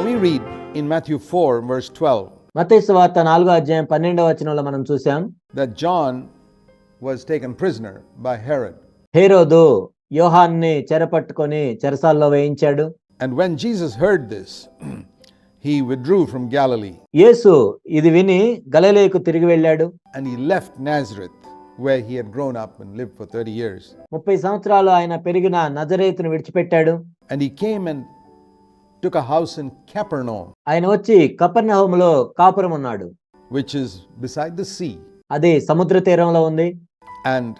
Now we read in Matthew 4, verse 12, మత్తయి సువార్త నాలుగో అధ్యాయం పన్నెండవ వచనంలో మనం చూసాం that John was taken prisoner by Herod. హేరోదు యోహాన్ని చెరపట్టుకొని చెరసాల్లో వేయించాడు And when Jesus heard this, he withdrew from Galilee యేసు ఇది విని గలలేకు తిరిగి వెళ్ళాడు and he left Nazareth, where he had grown up and lived for 30 years. ముప్పై సంవత్సరాలు ఆయన పెరిగిన నజరేతును విడిచిపెట్టాడు And he came and took a house in Capernaum, ఆయన వచ్చి కపర్నహోములో కాపురం ఉన్నాడు which is beside the sea. అది సముద్ర తీరంలో ఉంది And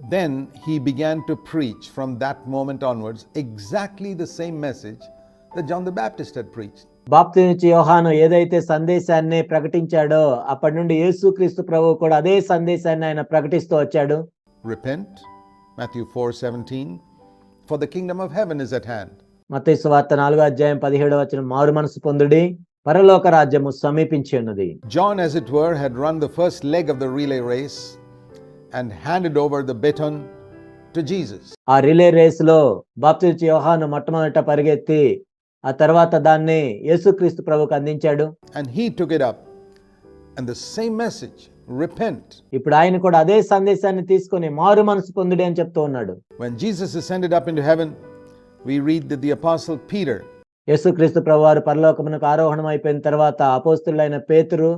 then he began to preach from that moment onwards exactly the same message that John the Baptist had preached. బాప్తి నుంచి యోహాను ఏదైతే సందేశాన్ని ప్రకటించాడో అప్పటి నుండి యేసుక్రీస్తు ప్రభువు కూడా అదే సందేశాన్ని ఆయన ప్రకటిస్తూ వచ్చాడు Repent, Matthew 4 17, for the kingdom of heaven is at మతేశ్వార్త నాలుగో అధ్యాయం పదిహేడు వచ్చిన మారు మనసు పొందుడి పరలోక రాజ్యము సమీపించి ఉన్నది. John as it had run first leg of relay race and handed over the baton to Jesus ఆ రిలే రేస్లో బాప్తిజ్ యోహాను మొట్టమొదట పరిగెత్తి ఆ తర్వాత దాన్ని యేసుక్రీస్తు ప్రభుకు అందించాడు. And he took and the same message repent ఇప్పుడు ఆయన కూడా అదే సందేశాన్ని తీసుకుని మారు మనసు పొందుడి అని చెప్తూ ఉన్నాడు. When Jesus is heaven we read that the apostle Peter యేసుక్రీస్తు ప్రభు వారు పరలోకమునకు ఆరోహణం అయిపోయిన తర్వాత అపోస్తులైన పేతురు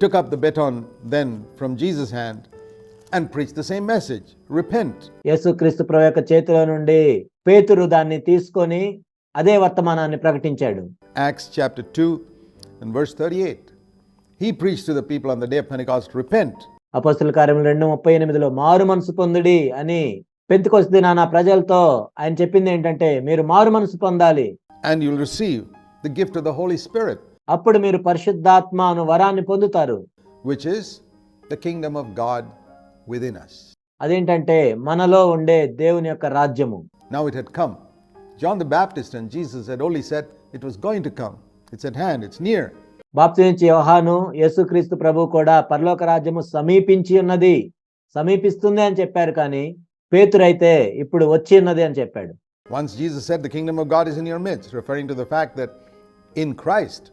took up the baton then from Jesus' hand and preached the same message repent. యేసుక్రీస్తు ప్రభు యొక్క చేతిలో నుండి పేతురు దాన్ని తీసుకొని అదే వర్తమానాన్ని ప్రకటించాడు Acts chapter 2 and verse 38. He preached to the people on the day of Pentecost repent. అపోస్తుల కార్యములు రెండు ముప్పై ఎనిమిదిలో మారు మనసు పొందుడి అని పెంతుకొస్త దినాన ప్రజలతో. ఆయన చెప్పింది ఏంటంటే మీరు మారు మనసు పొందాలి. And you'll receive the gift of the holy spirit అప్పుడు మీరు పరిశుద్ధాత్మను వరాన్ని పొందుతారు. Which is the kingdom of God within us. అదేంటంటే మనలో ఉండే దేవుని యొక్క రాజ్యము. Now it had come John the Baptist and Jesus had only said it was going to come it's at hand it's near బాప్తించి యోహాను యేసుక్రీస్తు ప్రభు కూడా పరలోక రాజ్యము సమీపించి ఉన్నది. సమీపిస్తుంది అని చెప్పారు కానీ పేతురైతే ఇప్పుడు వచ్చినది అని చెప్పాడు. Once Jesus said the kingdom of God is in your midst referring to the fact that in Christ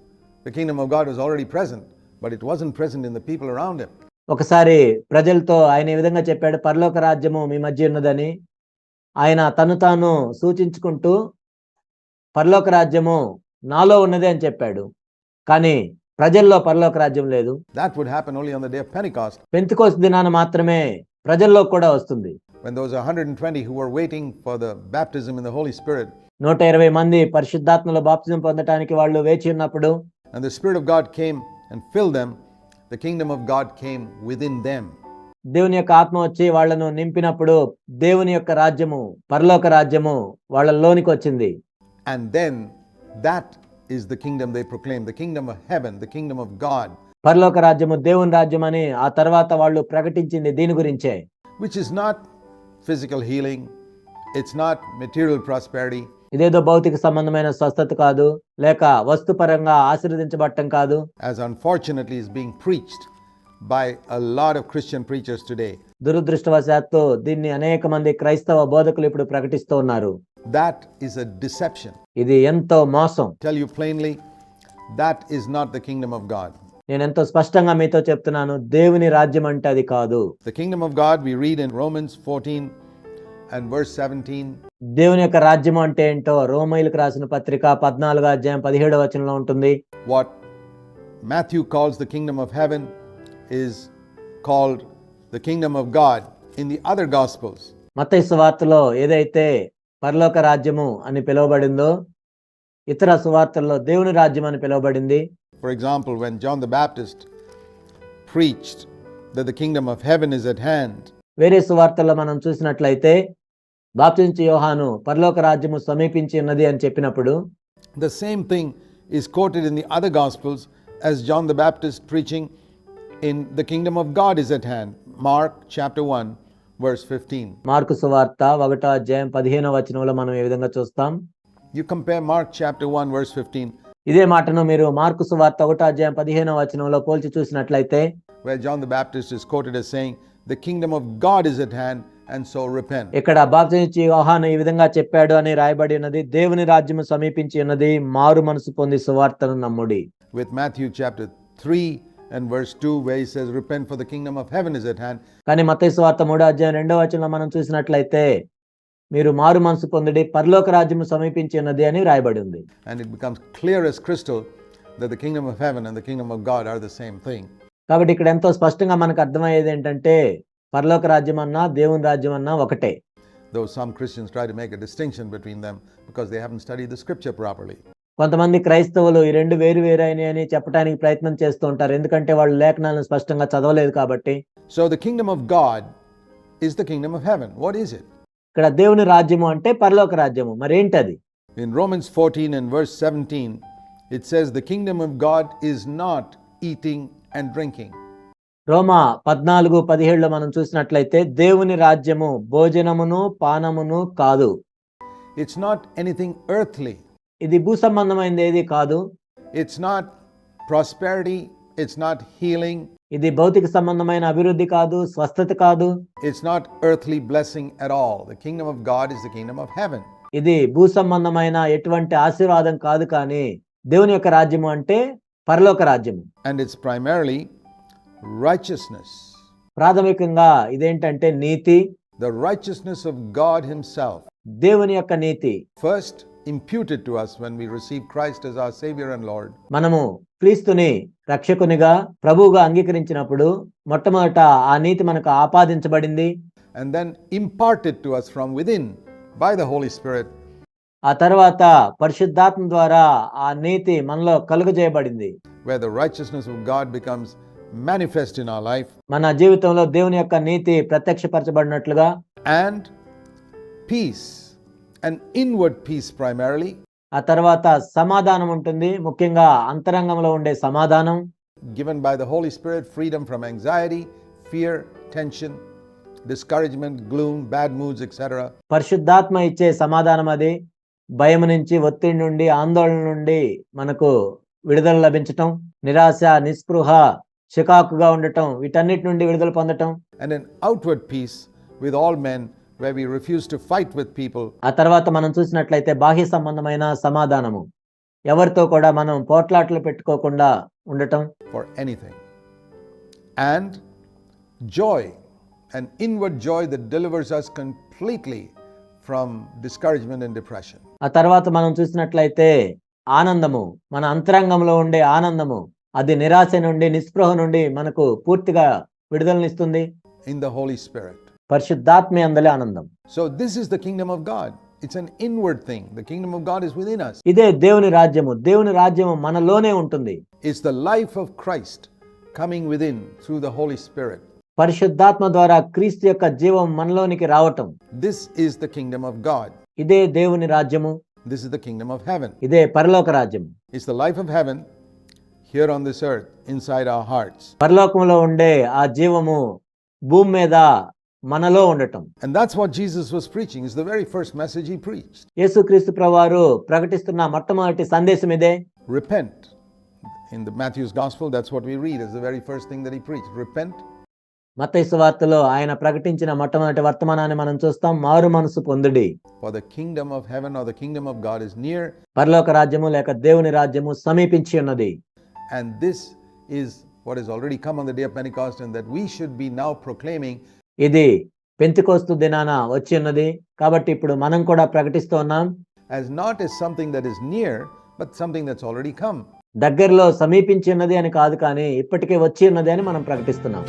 the kingdom of God was already present but it wasn't present in the people around him ఒకసారి ప్రజలతో ఆయన ఈ విధంగా చెప్పాడు? పరలోక రాజ్యము మీ మధ్య ఉన్నదని ఆయన తను తాను సూచించుకుంటూ పరలోక రాజ్యము నాలో ఉన్నది అని చెప్పాడు. కానీ ప్రజల్లో పరలోక రాజ్యం లేదు. That would happen only on the day of Pentecost దినాన మాత్రమే ప్రజల్లో కూడా వస్తుంది. When those 120 who were waiting for the baptism in the Holy Spirit నూట ఇరవై మంది పరిశుద్ధాత్మలో బాప్తిజం పొందటానికి వాళ్ళు వేచి ఉన్నప్పుడు and the Spirit of God came and filled them, the kingdom of God came within them. దేవుని యొక్క ఆత్మ వచ్చి వాళ్ళను నింపినప్పుడు దేవుని యొక్క రాజ్యము పరలోక రాజ్యము వాళ్ళలోనికి వచ్చింది And then that is the kingdom they proclaim the kingdom of heaven, the kingdom of God, పరలోక రాజ్యము దేవుని రాజ్యం అని ఆ తర్వాత వాళ్ళు ప్రకటించింది దీని గురించే which is not physical healing, it's not material prosperity, ఇదేదో భౌతిక సంబంధమైన స్వస్థత కాదు లేక వస్తుపరంగా ఆశీర్వదించబడటం కాదు as unfortunately is being preached by a lot of Christian preachers today. దురదృష్టవశాత్తు దీన్ని అనేక మంది క్రైస్తవ బోధకులు ఇప్పుడు ప్రకటిస్తూ ఉన్నారు That is a deception. ఇది ఎంతో మోసం Tell you plainly, that is not the kingdom of God. నేను ఎంతో స్పష్టంగా మీతో చెప్తున్నాను దేవుని రాజ్యం అంటే అది కాదు The kingdom of God, we read in Romans 14 and verse 17. దేవుని యొక్క రాజ్యం అంటే ఏంటో రోమైలకు రాసిన పత్రిక పద్నాలుగు అధ్యాయం పదిహేడవ వచనంలో ఉంటుంది What Matthew calls the kingdom of heaven is called the kingdom of God in the other gospels. మత్తయి సువార్తలో ఏదైతే పరలోక రాజ్యము అని పిలువబడిందో ఇతర సువార్తల్లో దేవుని రాజ్యం అని పిలువబడింది For example, when John the Baptist preached that the kingdom of heaven is at hand, వేరే సువార్తల్లో మనం చూసినట్లయితే బాప్తించి యోహాను పరలోక రాజ్యము సమీపించి ఉన్నది అని చెప్పినప్పుడు the same thing is quoted in the other gospels as John the Baptist preaching in the kingdom of God is at hand. Mark chapter 1, verse 15. Mark సువార్త ఒకటో అధ్యాయం పదిహేనో వచనంలో మనం ఈ విధంగా చూస్తాం You compare Mark chapter 1, verse 15, ఇదే మాటను మీరు మార్కు సువార్త ఒకటో అధ్యాయం పదిహేనో వచనంలో పోల్చి చూసినట్లయితే where John the Baptist is quoted the kingdom of God is at hand and so repent ఇక్కడ బాప్టిస్ట్ యోహాను ఈ విధంగా చెప్పాడు అని రాయబడి ఉన్నది దేవుని రాజ్యం సమీపించి ఉన్నది మారు మనసు పొంది సువార్తను నమ్ముడి. With Matthew chapter three and verse 2 where he says repent for the kingdom of heaven is at hand. కానీ మత్తయి సువార్త 3వ అధ్యాయం 2వ వచనంలో మనం చూసినట్లయితే మీరు మారు మనసు పొందడే పరలోక రాజ్యం సమీపించినది అని రాయబడి ఉంది. And it becomes clear as crystal that the kingdom of heaven and the kingdom of god are the same thing. కాబట్టి ఇక్కడ ఎంతో స్పష్టంగా మనకు అర్థమయ్యేది ఏంటంటే పరలోక రాజ్యం అన్న దేవుని రాజ్యం అన్న ఒకటే. Though some christians try to make a distinction between them because they haven't studied the scripture properly. కొంతమంది క్రైస్తవులు ఈ రెండు వేరు వేరైనవి అని చెప్పడానికి ప్రయత్నం చేస్తూ ఉంటారు. ఎందుకంటే వాళ్ళు లేఖనాలను స్పష్టంగా చదవలేదు కాబట్టి. So the kingdom of God is the kingdom of heaven what is it ఇక్కడ దేవుని రాజ్యము అంటే పరలోక రాజ్యము. మరి ఏంటి అది in Romans fourteen and verse seventeen it says the kingdom of God is not eating and drinking రోమా పద్నాలుగు పదిహేడులో మనం చూసినట్లయితే దేవుని రాజ్యము భోజనమును పానమును కాదు. ఇట్స్ నాట్ ఎనీథింగ్ ఎర్త్లీ ఇది భూ సంబంధమైనది ఏది కాదు? It's not prosperity It's not healing. ఇది భౌతిక సంబంధమైన అభివృద్ధి కాదు స్వస్థత కాదు It's not earthly blessing at all. The kingdom of God is the kingdom of heaven. ఇది భూ సంబంధమైన ఎటువంటి ఆశీర్వాదం కాదు కానీ దేవుని యొక్క రాజ్యము అంటే పరలోక రాజ్యము And it's primarily righteousness. ప్రాథమికంగా ఇదేంటంటే నీతి The righteousness of God Himself. దేవుని యొక్క నీతి First imputed to us when we receive Christ as our Savior and Lord. మనము క్రీస్తుని రక్షకునిగా ప్రభువుగా అంగీకరించినప్పుడు మొట్టమొదట ఆ నీతి మనకు ఆపాదించబడింది and then imparted to us from within by the Holy Spirit ఆ తర్వాత పరిశుద్ధాత్మ ద్వారా ఆ నీతి మనలో కలుగజేయబడింది where the righteousness of God becomes manifest in our life మన జీవితంలో దేవుని యొక్క నీతి ప్రత్యక్షపరచబడినట్లుగా and peace an inward peace primarily ఆ తర్వాత సమాధానం ఉంటుంది. ముఖ్యంగా అంతరంగంలో ఉండే సమాధానం. Given by the Holy Spirit freedom from anxiety fear tension discouragement gloom bad moods etcetera పరిశుద్ధాత్మ ఇచ్చే సమాధానం అది. భయం నుంచి ఒత్తిడి నుండి ఆందోళన నుండి మనకు విడుదల లభించటం. నిరాశ నిస్పృహ చికాకుగా ఉండటం. వీటన్నిటి నుండి విడుదల పొందటం. And an outward peace with all men where we refuse to fight with people ఆ తర్వాత మనం చూసినట్లయితే బాహ్య సంబంధమైన సమాధానము ఎవరితో కూడా మనం పోట్లాటలు పెట్టుకోకుండా ఉండటం for anything. And joy, an inward joy that delivers us completely from discouragement and depression. ఆ తర్వాత మనం చూసినట్లయితే ఆనందము మన అంతరంగంలో ఉండే ఆనందము అది నిరాశ నుండి నిస్పృహ నుండి మనకు పూర్తిగా విడుదలనిస్తుంది In the Holy Spirit. పరిశుద్ధాత్మే అందలే ఆనందం. So this is the kingdom of God it's an inward thing the kingdom of God is within us. ఇదే దేవుని రాజ్యము. దేవుని రాజ్యము మనలోనే ఉంటుంది. It's the life of Christ coming within through the Holy Spirit పరిశుద్ధాత్మ ద్వారా క్రీస్తు యొక్క జీవం మనలోనికి రావటం. This is the kingdom of God ఇదే దేవుని రాజ్యము. This is the kingdom of heaven ఇదే పరలోక రాజ్యం is the life of heaven here on this earth inside our hearts పరలోకములో ఉండే ఆ జీవము భూమి మీద మనలో ఉండటం And that's what Jesus was preaching. It's the very first message he preached. యేసుక్రీస్తు ప్రభువారు ప్రకటిస్తున్న మొట్టమొదటి సందేశం ఇదే repent. In the Matthew's gospel, that's what we read as the very first thing that he preached. Repent మత్తయి వార్తలో ఆయన ప్రకటించిన మొట్టమొదటి వర్తమానాన్ని మనం చూస్తాం మారు మనసు పొందుడి for the kingdom of heaven or the kingdom of God is near. పరలోక రాజ్యము లేక దేవుని రాజ్యము సమీపించి ఉన్నది And this is what has already come on the day of Pentecost, and that we should be now proclaiming ఇది పెంతికోస్తు దినాన వచ్చి ఉన్నది. కాబట్టి ఇప్పుడు మనం కూడా ప్రకటిస్తూ ఉన్నాం. As not as something that is near, but something that's already come. దగ్గరలో సమీపించి ఉన్నది అని కాదు కానీ ఇప్పటికే వచ్చి ఉన్నది అని మనం ప్రకటిస్తున్నాం.